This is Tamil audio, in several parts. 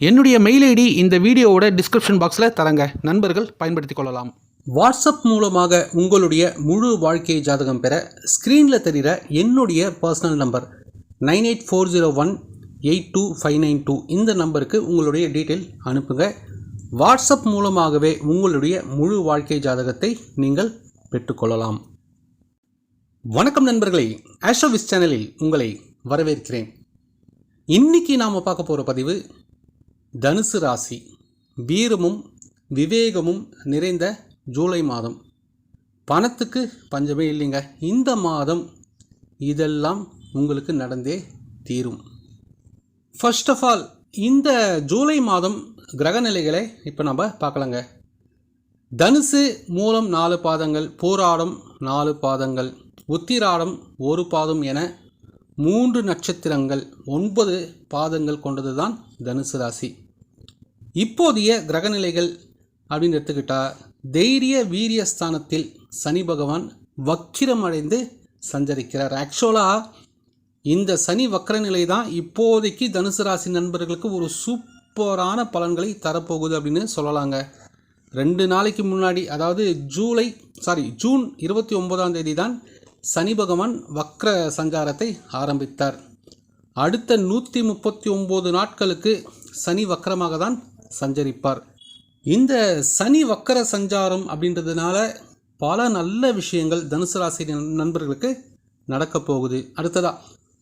என்னுடைய மெயில் ஐடி இந்த வீடியோவோட டிஸ்கிரிப்ஷன் பாக்ஸில் தரங்க. நண்பர்கள் பயன்படுத்திக் கொள்ளலாம். வாட்ஸ்அப் மூலமாக உங்களுடைய முழு வாழ்க்கை ஜாதகம் பெற ஸ்க்ரீனில் தெரிகிற என்னுடைய personal number nine eight four zero one eight two five nine two இந்த நம்பருக்கு உங்களுடைய டீட்டெயில் அனுப்புங்க. வாட்ஸ்அப் மூலமாகவே உங்களுடைய முழு வாழ்க்கை ஜாதகத்தை நீங்கள் பெற்றுக்கொள்ளலாம் வணக்கம் நண்பர்களே ஆஷோவிஸ் சேனலில் உங்களை வரவேற்கிறேன். இன்னைக்கு நாம் பார்க்க போகிற பதிவு தனுசு ராசி. வீரமும் விவேகமும் நிறைந்த ஜூலை மாதம். பணத்துக்கு பஞ்சமே இல்லைங்க. இந்த மாதம் இதெல்லாம் உங்களுக்கு நடந்தே தீரும். ஃபர்ஸ்ட் ஆஃப் ஆல் இந்த ஜூலை மாதம் கிரகநிலைகளை இப்போ நம்ம பார்க்கலாங்க. தனுசு மூலம் நாலு பாதங்கள் போராடம் நாலு பாதங்கள் உத்திராடம் ஒரு பாதம் என மூன்று நட்சத்திரங்கள் ஒன்பது பாதங்கள் கொண்டது தான் தனுசு ராசி. இப்போதைய கிரகநிலைகள் அப்படின்னு எடுத்துக்கிட்டால் தைரிய வீரிய ஸ்தானத்தில் சனி பகவான் வக்கிரமடைந்து சஞ்சரிக்கிறார். ஆக்சுவலாக இந்த சனி வக்கர நிலை தான் இப்போதைக்கு தனுசு ராசி நண்பர்களுக்கு ஒரு சூப்பரான பலன்களை தரப்போகுது அப்படின்னு சொல்லலாங்க. ரெண்டு நாளைக்கு முன்னாடி அதாவது ஜூலை சாரி ஜூன் இருபத்தி ஒன்பதாம் தேதி தான் சனி பகவான் வக்ர சஞ்சாரத்தை ஆரம்பித்தார். அடுத்த நூற்றி முப்பத்தி ஒம்பது நாட்களுக்கு சனி வக்கரமாக தான் சஞ்சரிப்பார். இந்த சனி வக்கர சஞ்சாரம் அப்படின்றதுனால பல நல்ல விஷயங்கள் தனுசு ராசி நண்பர்களுக்கு நடக்க போகுது. அடுத்ததா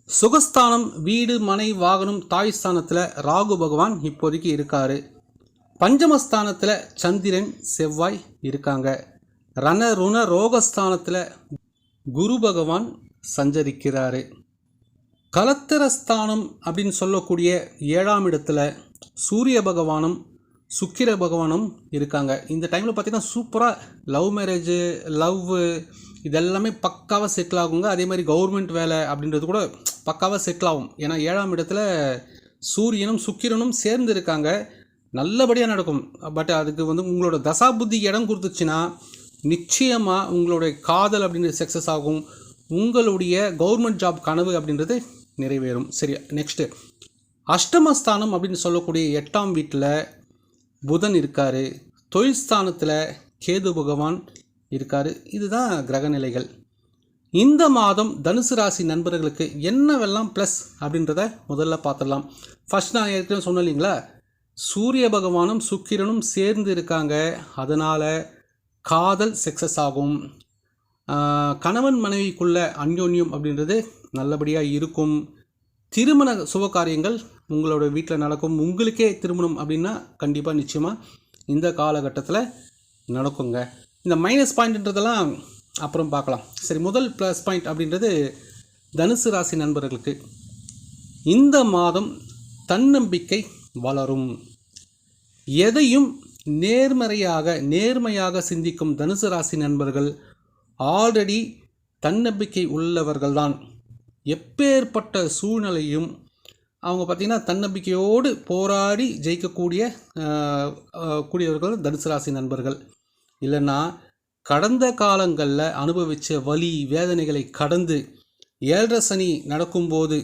சுகஸ்தானம் வீடு மனை வாகனம் தாய் ஸ்தானத்தில் ராகு பகவான் இப்போதைக்கு இருக்கார். பஞ்சமஸ்தானத்தில் சந்திரன் செவ்வாய் இருக்காங்க. ரண ருண ரோகஸ்தானத்தில் குரு பகவான் சஞ்சரிக்கிறாரு. கலத்திரஸ்தானம் அப்படின்னு சொல்லக்கூடிய ஏழாம் இடத்துல சூரிய பகவானும் சுக்கிர பகவானும் இருக்காங்க. இந்த டைமில் பார்த்தீங்கன்னா சூப்பராக லவ் மேரேஜு லவ் இதெல்லாமே பக்காவாக செட்டில் ஆகுங்க. அதே மாதிரி கவர்மெண்ட் வேலை அப்படின்றது கூட பக்காவாக செட்டில் ஆகும். ஏன்னா ஏழாம் இடத்துல சூரியனும் சுக்கிரனும் சேர்ந்து இருக்காங்க. நல்லபடியாக நடக்கும். பட் அதுக்கு வந்து உங்களோட தசாபுத்தி இடம் கொடுத்துச்சுன்னா நிச்சயமாக உங்களுடைய காதல் அப்படின்றது சக்ஸஸ் ஆகும். உங்களுடைய கவர்மெண்ட் ஜாப் கனவு அப்படின்றது நிறைவேறும். சரி நெக்ஸ்ட்டு அஷ்டமஸ்தானம் அப்படின்னு சொல்லக்கூடிய எட்டாம் வீட்டில் புதன் இருக்கார். தொழில் ஸ்தானத்தில் கேது பகவான் இருக்கார். இதுதான் கிரகநிலைகள் இந்த மாதம் தனுசு ராசி நண்பர்களுக்கு என்னவெல்லாம் ப்ளஸ் அப்படின்றத முதல்ல பார்த்துடலாம். ஃபர்ஸ்ட் நான் ஏற்கனவே சொன்னேன் இல்லைங்களா? சூரிய பகவானும் சுக்கிரனும் சேர்ந்து இருக்காங்க. அதனால் காதல் சக்ஸஸ் ஆகும். கணவன் மனைவிக்குள்ள அந்யோன்யம் அப்படின்றது நல்லபடியாக இருக்கும். திருமண சுபகாரியங்கள் உங்களோட வீட்டில் நடக்கும் உங்களுக்கே திருமணம் அப்படின்னா கண்டிப்பாக நிச்சயமாக இந்த காலகட்டத்தில் நடக்குங்க. இந்த மைனஸ் பாயிண்ட்ன்றதெல்லாம் அப்புறம் பார்க்கலாம். சரி முதல் ப்ளஸ் பாயிண்ட் அப்படின்றது தனுசு ராசி நண்பர்களுக்கு. இந்த மாதம் தன்னம்பிக்கை வளரும். எதையும் நேர்மறையாக நேர்மையாக சிந்திக்கும் தனுசு ராசி நண்பர்கள் ஆல்ரெடி தன்னம்பிக்கை உள்ளவர்கள்தான். எப்பேற்பட்ட சூழ்நிலையும் அவங்க பார்த்திங்கன்னா தன்னம்பிக்கையோடு போராடி ஜெயிக்கக்கூடிய கூடியவர்கள் தனுசு ராசி நண்பர்கள். இல்லைன்னா கடந்த காலங்களில் அனுபவித்த வலி வேதனைகளை கடந்து ஏழரை சனி நடக்கும்போது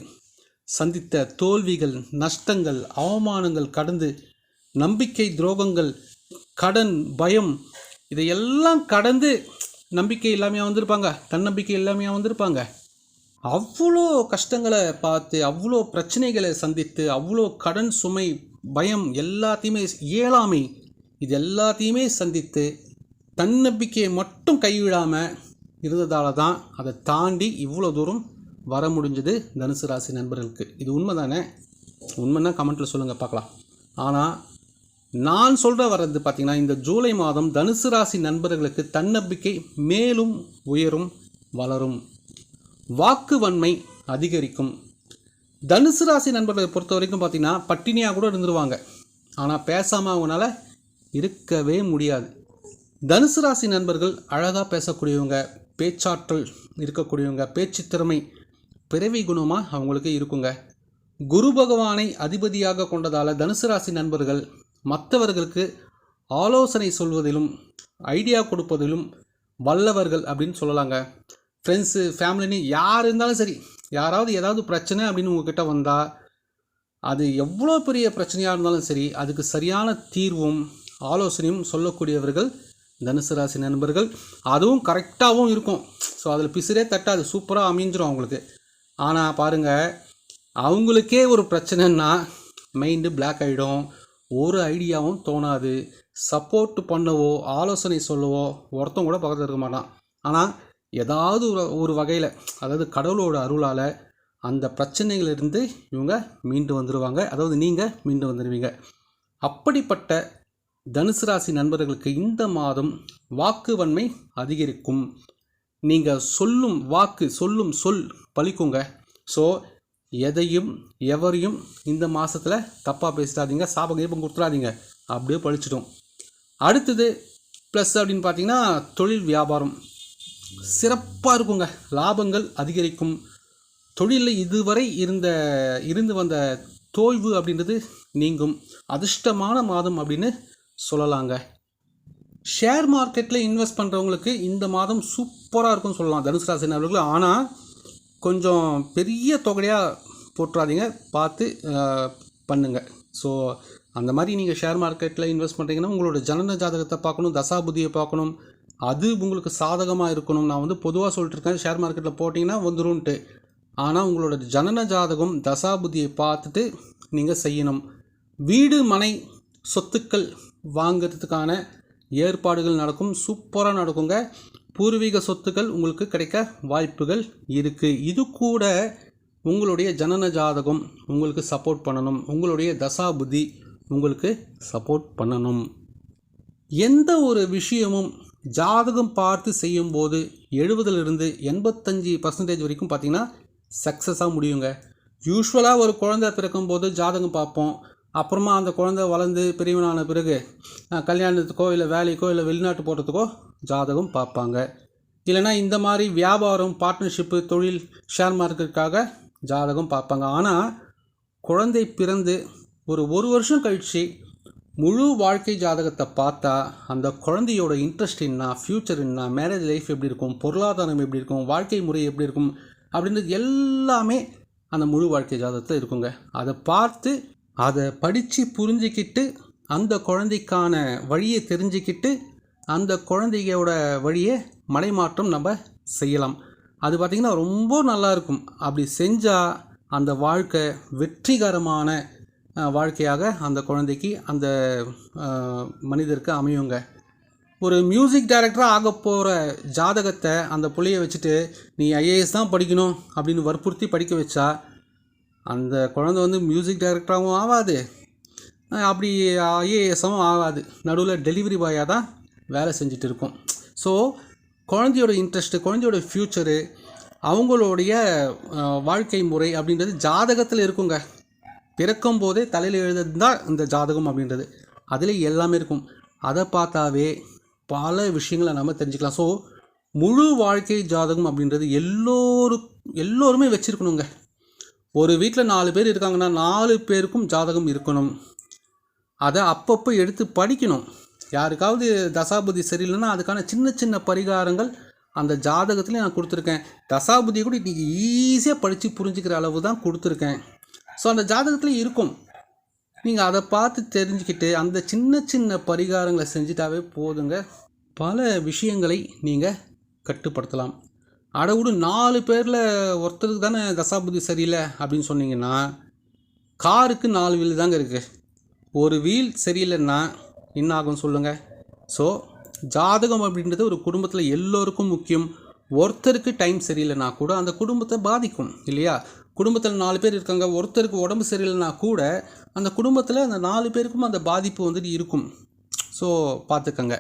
சந்தித்த தோல்விகள் நஷ்டங்கள் அவமானங்கள் கடந்து நம்பிக்கை துரோகங்கள் கடன் பயம் இதையெல்லாம் கடந்து நம்பிக்கை இல்லாமையாக வந்திருப்பாங்க. தன்னம்பிக்கை இல்லாமையாக வந்திருப்பாங்க. அவ்வளோ கஷ்டங்களை பார்த்து அவ்வளோ பிரச்சனைகளை சந்தித்து அவ்வளோ கடன் சுமை பயம் எல்லாத்தையுமே இயலாமை இது எல்லாத்தையுமே சந்தித்து தன்னம்பிக்கையை மட்டும் கைவிடாமல் இருந்ததால தான் அதை தாண்டி இவ்வளோ தூரம் வர முடிஞ்சது தனுசு ராசி நண்பர்களுக்கு. இது உண்மை தானே உண்மைன்னா கமெண்ட்டில் சொல்லுங்கள் பார்க்கலாம். ஆனால் நான் சொல்கிற வர்றது பார்த்திங்கன்னா இந்த ஜூலை மாதம் தனுசு ராசி நண்பர்களுக்கு தன்னம்பிக்கை மேலும் உயரும் வளரும். வாக்கு வன்மை அதிகரிக்கும். தனுசு ராசி நண்பர்களை பொறுத்த வரைக்கும் பார்த்தீங்கன்னா பட்டினியாக கூட இருந்துருவாங்க. ஆனால் பேசாமல் அவங்களால இருக்கவே முடியாது. தனுசு ராசி நண்பர்கள் அழகாக பேசக்கூடியவங்க பேச்சாற்றல் இருக்கக்கூடியவங்க பேச்சு திறமை பிறவி குணமாக அவங்களுக்கு இருக்குங்க. குரு பகவானை அதிபதியாக கொண்டதால் தனுசு ராசி நண்பர்கள் மற்றவர்களுக்கு ஆலோசனை சொல்வதிலும் ஐடியா கொடுப்பதிலும் வல்லவர்கள் அப்படின்னு சொல்லலாங்க. ஃப்ரெண்ட்ஸு ஃபேமிலின்னு யார் இருந்தாலும் சரி யாராவது ஏதாவது பிரச்சனை அப்படின்னு உங்ககிட்ட வந்தால் அது எவ்வளோ பெரிய பிரச்சனையாக இருந்தாலும் சரி அதுக்கு சரியான தீர்வும் ஆலோசனையும் சொல்லக்கூடியவர்கள் தனுசு ராசி நண்பர்கள். அதுவும் கரெக்டாகவும் இருக்கும். ஸோ அதில் பிசிறே தட்டாது. சூப்பராக அமைஞ்சிரும் அவங்களுக்கு. ஆனால் பாருங்கள் அவங்களுக்கே ஒரு பிரச்சனைன்னா மைண்டு பிளாக் ஆகிடும் ஒரு ஐடியாவும் தோணாது. சப்போர்ட் பண்ணவோ ஆலோசனை சொல்லவோ ஒருத்தன் கூட பக்கத்தில் இருக்க மாட்டான். ஆனால் ஏதாவது ஒரு ஒரு வகையில் அதாவது கடவுளோட அருளால் அந்த பிரச்சனைகளிலிருந்து இவங்க மீண்டு வந்துடுவாங்க அதாவது நீங்கள் மீண்டு வந்துடுவீங்க அப்படிப்பட்ட தனுசு ராசி நண்பர்களுக்கு இந்த மாதம் வாக்கு வன்மை அதிகரிக்கும். நீங்கள் சொல்லும் வாக்கு சொல்லும் சொல் பழிக்குங்க. ஸோ எதையும் எவரையும் இந்த மாதத்தில் தப்பாக பேசிடாதீங்க சாப கீபம் கொடுத்துடாதீங்க. அப்படியே பழிச்சிடும். அடுத்தது ப்ளஸ் அப்படின்னு பார்த்தீங்கன்னா தொழில் வியாபாரம். சிறப்பாக இருக்குங்க. லாபங்கள் அதிகரிக்கும். தொழிலில் இதுவரை இருந்த இருந்து வந்த தோய்வு அப்படின்றது நீங்கும். அதிர்ஷ்டமான மாதம் அப்படின்னு சொல்லலாங்க. ஷேர் மார்க்கெட்டில் இன்வெஸ்ட் பண்ணுறவங்களுக்கு இந்த மாதம் சூப்பராக இருக்கும்னு சொல்லலாம். தனுசு ராசி ஆனால் கொஞ்சம் பெரிய தொகையாக போட்டுறாதீங்க பார்த்து பண்ணுங்கள் ஸோ அந்த மாதிரி நீங்கள் ஷேர் மார்க்கெட்டில் இன்வெஸ்ட் பண்ணுறீங்கன்னா உங்களோட ஜனன ஜாதகத்தை பார்க்கணும் தசாபுதியை பார்க்கணும். அது உங்களுக்கு சாதகமாக இருக்கணும் நான் வந்து பொதுவாக சொல்லிட்டுருக்கேன். ஷேர் மார்க்கெட்டில் போட்டிங்கன்னா வந்துரும்ன்ட்டு ஆனால் உங்களோட ஜனன ஜாதகம் தசாபுதியை பார்த்துட்டு நீங்கள் செய்யணும். வீடு மனை சொத்துக்கள் வாங்கிறதுக்கான ஏற்பாடுகள் நடக்கும். சூப்பராக நடக்குங்க. பூர்வீக சொத்துக்கள் உங்களுக்கு கிடைக்க வாய்ப்புகள் இருக்குது இது கூட உங்களுடைய ஜனன ஜாதகம் உங்களுக்கு சப்போர்ட் பண்ணணும். உங்களுடைய தசாபுதி உங்களுக்கு சப்போர்ட் பண்ணணும். எந்த ஒரு விஷயமும் ஜாதகம் பார்த்து செய்யும்போது எழுபதுலேருந்து எண்பத்தஞ்சு பர்சன்டேஜ் வரைக்கும் பார்த்தீங்கன்னா சக்ஸஸாக முடியுங்க. யூஸ்வலாக ஒரு குழந்தை பிறக்கும்போது ஜாதகம் பார்ப்போம். அப்புறமா அந்த குழந்தை வளர்ந்து பெரியவனான பிறகு கல்யாணத்துக்கோ இல்லை வேலைக்கோ இல்லை வெளிநாட்டு போகிறதுக்கோ ஜாதகம் பார்ப்பாங்க. இல்லைன்னா இந்த மாதிரி வியாபாரம் பார்ட்னர்ஷிப்பு தொழில் ஷேர் மார்க்கெட்டுக்காக ஜாதகம் பார்ப்பாங்க. ஆனால் குழந்தை பிறந்து ஒரு ஒரு வருஷம் கழித்து முழு வாழ்க்கை ஜாதகத்தை பார்த்தா அந்த குழந்தையோட இன்ட்ரெஸ்ட் என்ன ஃப்யூச்சர் என்ன மேரேஜ் லைஃப் எப்படி இருக்கும் பொருளாதாரம் எப்படி இருக்கும் வாழ்க்கை முறை எப்படி இருக்கும் அப்படின்றது எல்லாமே அந்த முழு வாழ்க்கை ஜாதகத்தில் இருக்குங்க. அதை பார்த்து அதை படித்து புரிஞ்சிக்கிட்டு அந்த குழந்தைக்கான வழியை தெரிஞ்சுக்கிட்டு அந்த குழந்தையோட வழியை மலைமாற்றம் நம்ம செய்யலாம். அது பார்த்திங்கன்னா ரொம்ப நல்லா இருக்கும். அப்படி செஞ்சால் அந்த வாழ்க்கை வெற்றிகரமான வாழ்க்கையாக அந்த குழந்தைக்கு அந்த மனிதருக்கு அமையுங்க. ஒரு மியூசிக் டைரக்டராக ஆக போகிற ஜாதகத்தை அந்த புள்ளைய வச்சுட்டு நீ ஐஏஎஸ் தான் படிக்கணும் அப்படின்னு வற்புறுத்தி படிக்க வச்சா அந்த குழந்தை வந்து மியூசிக் டைரக்டராகவும் ஆகாது அப்படி ஐஏஎஸும் ஆகாது. நடுவில் டெலிவரி பாயாக தான் வேலை செஞ்சுட்டு இருக்கும். ஸோ குழந்தையோட இன்ட்ரெஸ்ட்டு குழந்தையோட ஃப்யூச்சரு அவங்களுடைய வாழ்க்கை முறை அப்படின்றது ஜாதகத்தில் இருக்குங்க. பிறக்கும் போதே தலையில் எழுதுறது தான் இந்த ஜாதகம் அப்படின்றது. அதில் எல்லாமே இருக்கும். அதை பார்த்தாவே பல விஷயங்களை நம்ம தெரிஞ்சுக்கலாம். ஸோ முழு வாழ்க்கை ஜாதகம் அப்படின்றது எல்லோரும் எல்லோருமே வச்சுருக்கணுங்க. ஒரு வீட்டில் நாலு பேர் இருக்காங்கன்னா நாலு பேருக்கும் ஜாதகம் இருக்கணும். அதை அப்பப்போ எடுத்து படிக்கணும். யாருக்காவது தசாபுதி சரியில்லைன்னா அதுக்கான சின்ன சின்ன பரிகாரங்கள் அந்த ஜாதகத்துலேயும் நான் கொடுத்துருக்கேன். தசாபுதியை கூட இன்றைக்கி ஈஸியாக படித்து புரிஞ்சுக்கிற அளவு தான் கொடுத்துருக்கேன். ஸோ அந்த ஜாதகத்தில் இருக்கும். நீங்கள் அதை பார்த்து தெரிஞ்சுக்கிட்டு அந்த சின்ன சின்ன பரிகாரங்களை செஞ்சிட்டாவே போதுங்க. பல விஷயங்களை நீங்கள் கட்டுப்படுத்தலாம். அடவுடு நாலு பேரில் ஒருத்தருக்கு தானே தசாபுதி சரியில்லை அப்படின்னு சொன்னீங்கன்னா காருக்கு நாலு வீல் தாங்க இருக்குது ஒரு வீல் சரியில்லைன்னா என்ன ஆகும் சொல்லுங்கள் ஸோ ஜாதகம் அப்படின்றது ஒரு குடும்பத்தில் எல்லோருக்கும் முக்கியம். ஒருத்தருக்கு டைம் சரியில்லைனா கூட அந்த குடும்பத்தை பாதிக்கும் இல்லையா? குடும்பத்தில் நாலு பேர் இருக்காங்க ஒருத்தருக்கு உடம்பு சரியில்லைனா கூட அந்த குடும்பத்தில் அந்த நாலு பேருக்கும் அந்த பாதிப்பு வந்துட்டு இருக்கும். ஸோ பார்த்துக்கங்க.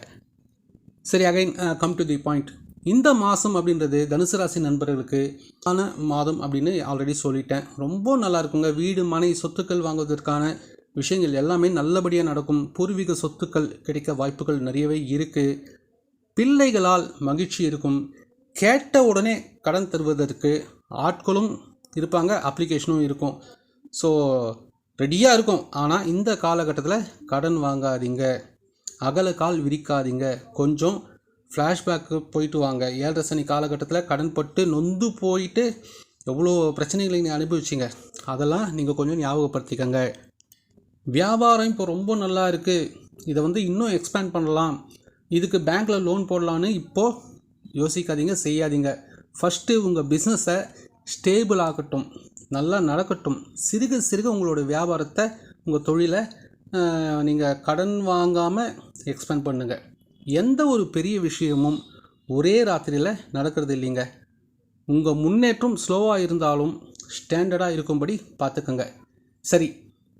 சரி again come to the point இந்த மாதம் அப்படின்றது தனுசு ராசி நண்பர்களுக்கு ஆன மாதம் அப்படின்னு ஆல்ரெடி சொல்லிட்டேன். ரொம்ப நல்லா இருக்குங்க. வீடு மனை சொத்துக்கள் வாங்குவதற்கான விஷயங்கள் எல்லாமே நல்லபடியாக நடக்கும். பூர்வீக சொத்துக்கள் கிடைக்க வாய்ப்புகள் நிறையவே இருக்குது பிள்ளைகளால் மகிழ்ச்சி இருக்கும். கேட்ட உடனே கடன் தருவதற்கு ஆட்களும் இருப்பாங்க அப்ளிகேஷனும் இருக்கும். ஸோ ரெடியாக இருக்கும். ஆனால் இந்த காலகட்டத்தில் கடன் வாங்காதீங்க. அகல கால் விரிக்காதீங்க. கொஞ்சம் ஃப்ளாஷ்பேக்கு போயிட்டு வாங்க. ஏழரை சனி காலகட்டத்தில் கடன் பட்டு நொந்து போயிட்டு எவ்வளோ பிரச்சனைகளை நீங்கள் அனுபவிச்சிங்க அதெல்லாம் நீங்கள் கொஞ்சம் ஞாபகப்படுத்திக்கங்க. வியாபாரம் இப்போ ரொம்ப நல்லா இருக்குது இதை வந்து இன்னும் எக்ஸ்பேண்ட் பண்ணலாம். இதுக்கு பேங்க்கில் லோன் போடலான்னு இப்போது யோசிக்காதீங்க செய்யாதீங்க. ஃபஸ்ட்டு உங்கள் பிஸ்னஸை ஸ்டேபிள் ஆகட்டும் நல்லா நடக்கட்டும். சிறுக சிறுக உங்களோட வியாபாரத்தை உங்கள் தொழிலை நீங்கள் கடன் வாங்காமல் எக்ஸ்பேண்ட் பண்ணுங்கள் எந்த ஒரு பெரிய விஷயமும் ஒரே ராத்திரியில் நடக்கிறது இல்லைங்க. உங்கள் முன்னேற்றம் ஸ்லோவாக இருந்தாலும் ஸ்டாண்டர்டாக இருக்கும்படி பார்த்துக்கோங்க. சரி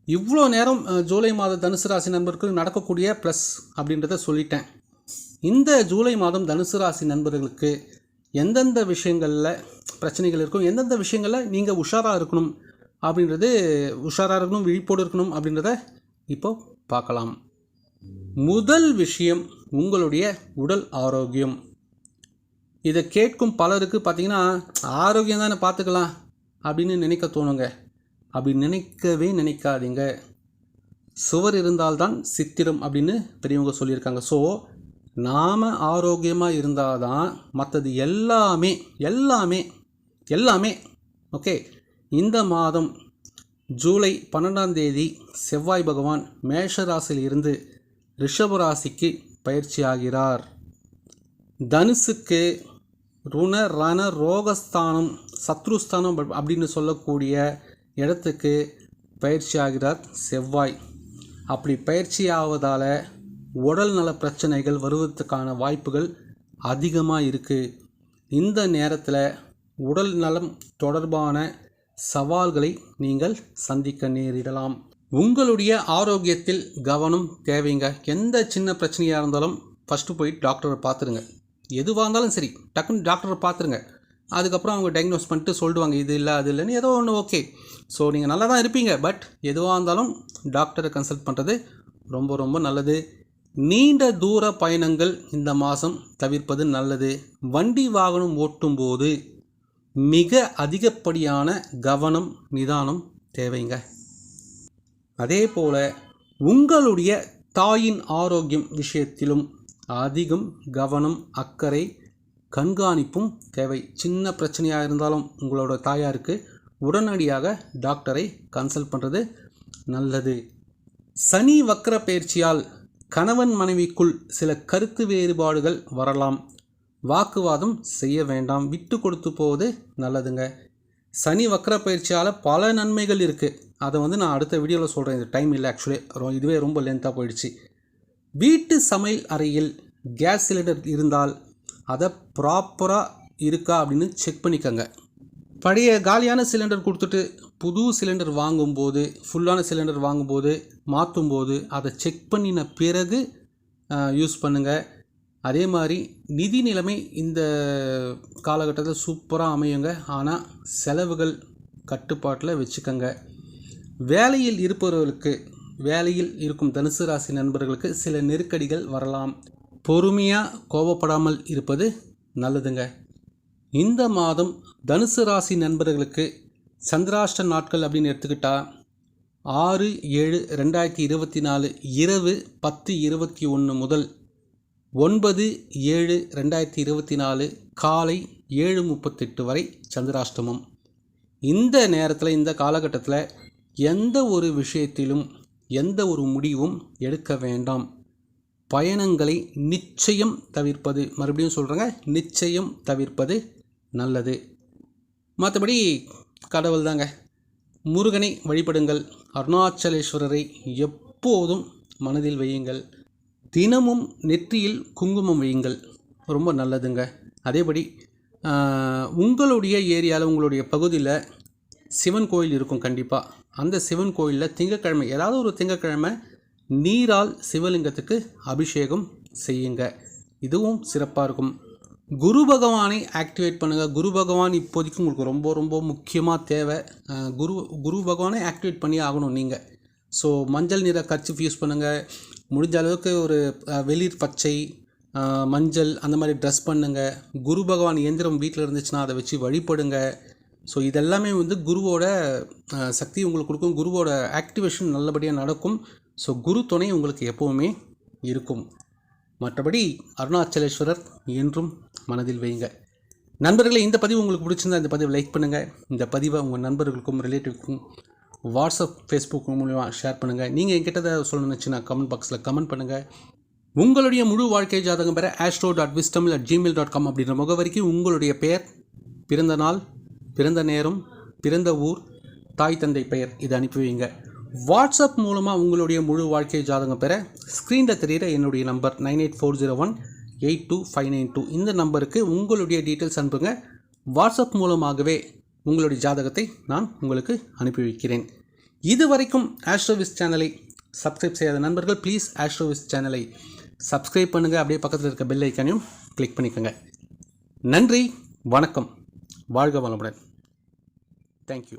இவ்வளோ நேரம் ஜூலை மாத தனுசு ராசி நண்பர்களுக்கு நடக்கக்கூடிய ப்ளஸ் அப்படின்றத சொல்லிட்டேன். இந்த ஜூலை மாதம் தனுசு ராசி நண்பர்களுக்கு எந்தெந்த விஷயங்களில் பிரச்சனைகள் இருக்கும் எந்தெந்த விஷயங்களில் நீங்கள் உஷாராக இருக்கணும் அப்படின்றது உஷாராக இருக்கணும் விழிப்போடு இருக்கணும் அப்படின்றத இப்போ பார்க்கலாம். முதல் விஷயம் உங்களுடைய உடல் ஆரோக்கியம். இதை கேட்கும் பலருக்கு பார்த்தீங்கன்னா ஆரோக்கியம் தானே பார்த்துக்கலாம் அப்படின்னு நினைக்க தோணுங்க. அப்படி நினைக்கவே நினைக்காதீங்க. சுவர் இருந்தால்தான் சித்திரம் அப்படின்னு பெரியவங்க சொல்லியிருக்காங்க. ஸோ நாம் ஆரோக்கியமாக இருந்தால் தான் மற்றது எல்லாமே எல்லாமே எல்லாமே ஓகே இந்த மாதம் ஜூலை பன்னெண்டாம் தேதி செவ்வாய் பகவான் மேஷராசியில் இருந்து ரிஷப ராசிக்கு பயிற்சியாகிறார் தனுசுக்கு ருண ரண ரோகஸ்தானம் சத்ருஸ்தானம் அப்படின்னு சொல்லக்கூடிய இடத்துக்கு பயிற்சி ஆகிறார் செவ்வாய். அப்படி பயிற்சி ஆவதால் உடல் நல பிரச்சனைகள் வருவதற்கான வாய்ப்புகள் அதிகமாக இருக்குது இந்த நேரத்தில் உடல் நலம் தொடர்பான சவால்களை நீங்கள் சந்திக்க நேரிடலாம். உங்களுடைய ஆரோக்கியத்தில் கவனம் தேவைங்க. எந்த சின்ன பிரச்சனையாக இருந்தாலும் ஃபஸ்ட்டு போய் டாக்டரை பார்த்துருங்க எதுவாக இருந்தாலும் சரி டக்குன்னு டாக்டரை பார்த்துருங்க அதுக்கப்புறம் அவங்க டயக்னோஸ் பண்ணிட்டு சொல்லிடுவாங்க இது இல்லை அது இல்லைன்னு ஏதோ ஒன்று ஓகே ஸோ நீங்கள் நல்லா தான் இருப்பீங்க பட் எதுவாக இருந்தாலும் டாக்டரை கன்சல்ட் பண்ணுறது ரொம்ப ரொம்ப நல்லது. நீண்ட தூர பயணங்கள் இந்த மாதம் தவிர்ப்பது நல்லது. வண்டி வாகனம் ஓட்டும்போது மிக அதிகப்படியான கவனம் நிதானம் தேவைங்க. அதே போல் உங்களுடைய தாயின் ஆரோக்கியம் விஷயத்திலும் அதிகம் கவனம் அக்கறை கண்காணிப்பும் தேவை. சின்ன பிரச்சனையாக இருந்தாலும் உங்களோட தாயாருக்கு உடனடியாக டாக்டரை கன்சல்ட் பண்ணுறது நல்லது. சனி வக்கர பயிற்சியால் கணவன் மனைவிக்குள் சில கருத்து வேறுபாடுகள் வரலாம். வாக்குவாதம் செய்ய வேண்டாம். விட்டு கொடுத்து போவது நல்லதுங்க. சனி வக்கர பயிற்சியால் பல நன்மைகள் இருக்குது அதை வந்து நான் அடுத்த வீடியோவில் சொல்கிறேன் இது டைம் இல்லை ஆக்சுவலி இதுவே ரொம்ப லென்த்தாக போயிடுச்சு. வீட்டு சமையல் அறையில் கேஸ் சிலிண்டர் இருந்தால் அதை ப்ராப்பராக இருக்கா அப்படின்னு செக் பண்ணிக்கோங்க. பழைய காலியான சிலிண்டர் கொடுத்துட்டு புது சிலிண்டர் வாங்கும்போது ஃபுல்லான சிலிண்டர் வாங்கும்போது மாற்றும்போது அதை செக் பண்ணின பிறகு யூஸ் பண்ணுங்கள் அதே மாதிரி நிதி நிலைமை இந்த காலகட்டத்தில் சூப்பராக அமையுங்க. ஆனால் செலவுகள் கட்டுப்பாட்டில் வச்சுக்கோங்க. வேலையில் இருப்பவர்களுக்கு வேலையில் இருக்கும் தனுசு ராசி நண்பர்களுக்கு சில நெருக்கடிகள் வரலாம். பொறுமையாக கோபப்படாமல் இருப்பது நல்லதுங்க. இந்த மாதம் தனுசு ராசி நண்பர்களுக்கு சந்திராஷ்ட நாட்கள் அப்படின்னு எடுத்துக்கிட்டால் ஆறு ஏழு ரெண்டாயிரத்தி இருபத்தி நாலு இரவு பத்து இருபத்தி ஒன்று முதல் ஒன்பது ஏழு ரெண்டாயிரத்தி இருபத்தி நாலு காலை ஏழு முப்பத்தெட்டு வரை சந்திராஷ்டமம். இந்த நேரத்தில் இந்த காலகட்டத்தில் எந்த ஒரு விஷயத்திலும் எந்த ஒரு முடிவும் எடுக்க வேண்டாம். பயணங்களை நிச்சயம் தவிர்ப்பது மறுபடியும் சொல்கிறேங்க நிச்சயம் தவிர்ப்பது நல்லது. மற்றபடி கடவுள் தாங்க முருகனை வழிபடுங்கள். அருணாச்சலேஸ்வரரை எப்போதும் மனதில் வையுங்கள். தினமும் நெற்றியில் குங்குமம் வையுங்கள். ரொம்ப நல்லதுங்க. அதேபடி உங்களுடைய ஏரியாவில் உங்களுடைய பகுதியில் சிவன் கோயில் இருக்கும் கண்டிப்பாக அந்த சிவன் கோயிலில் திங்கக்கிழமை ஏதாவது ஒரு திங்கக்கிழமை நீரால் சிவலிங்கத்துக்கு அபிஷேகம் செய்யுங்க. இதுவும் சிறப்பாக இருக்கும். குரு பகவானை ஆக்டிவேட் பண்ணுங்கள் குரு பகவான் இப்போதைக்கு உங்களுக்கு ரொம்ப ரொம்ப முக்கியமாக தேவை. குரு குரு பகவானை ஆக்டிவேட் பண்ணி ஆகணும் நீங்கள் ஸோ மஞ்சள் நிற கர்ச்சிஃப் யூஸ் பண்ணுங்கள் முடிஞ்ச அளவுக்கு ஒரு வெளிர் பச்சை மஞ்சள் அந்த மாதிரி ட்ரெஸ் பண்ணுங்கள் குரு பகவான் இயந்திரம் வீட்டில் இருந்துச்சுன்னா அதை வச்சு வழிபடுங்க. ஸோ இதெல்லாமே வந்து குருவோட சக்தி உங்களுக்கு கொடுக்கும். குருவோட ஆக்டிவேஷன் நல்லபடியாக நடக்கும். ஸோ குரு துணை உங்களுக்கு எப்போவுமே இருக்கும். மற்றபடி அருணாச்சலேஸ்வரர் என்றும் மனதில் வைங்க நண்பர்களே இந்த பதிவு உங்களுக்கு பிடிச்சிருந்தா இந்த பதிவை லைக் பண்ணுங்கள் இந்த பதிவை உங்கள் நண்பர்களுக்கும் ரிலேட்டிவ்க்கும் வாட்ஸ்அப் ஃபேஸ்புக் மூலிமா ஷேர் பண்ணுங்கள் நீங்கள் என்கிட்ட ஏதாவது சொல்லணும்னு கமெண்ட் பாக்ஸில் கமெண்ட் பண்ணுங்கள் உங்களுடைய முழு வாழ்க்கை ஜாதகம் பெற ஆஸ்ட்ரோ டாட் விஸ்டமில் அட் ஜிமெயில் டாட் காம் அப்படின்ற முகவரிக்கு உங்களுடைய பெயர் பிறந்த நாள் பிறந்த நேரம் பிறந்த ஊர் தாய் தந்தை பெயர் இதை அனுப்பி வைங்க வாட்ஸ்அப் மூலமாக உங்களுடைய முழு வாழ்க்கை ஜாதகம் பெற ஸ்க்ரீனில் தெரிகிற என்னுடைய number nine eight four zero one eight two five nine two இந்த நம்பருக்கு உங்களுடைய டீட்டெயில்ஸ் அனுப்புங்க. வாட்ஸ்அப் மூலமாகவே உங்களுடைய ஜாதகத்தை நான் உங்களுக்கு அனுப்பி வைக்கிறேன். இதுவரைக்கும் ஆஸ்ட்ரோவிஸ் சேனலை சப்ஸ்கிரைப் செய்யாத நண்பர்கள் ப்ளீஸ் ஆஸ்ட்ரோவிஸ் சேனலை சப்ஸ்கிரைப் பண்ணுங்கள் அப்படியே பக்கத்தில் இருக்க பெல் ஐக்கானையும் கிளிக் பண்ணிக்கோங்க. நன்றி வணக்கம். வாழ்க வளமுடன். தேங்க்யூ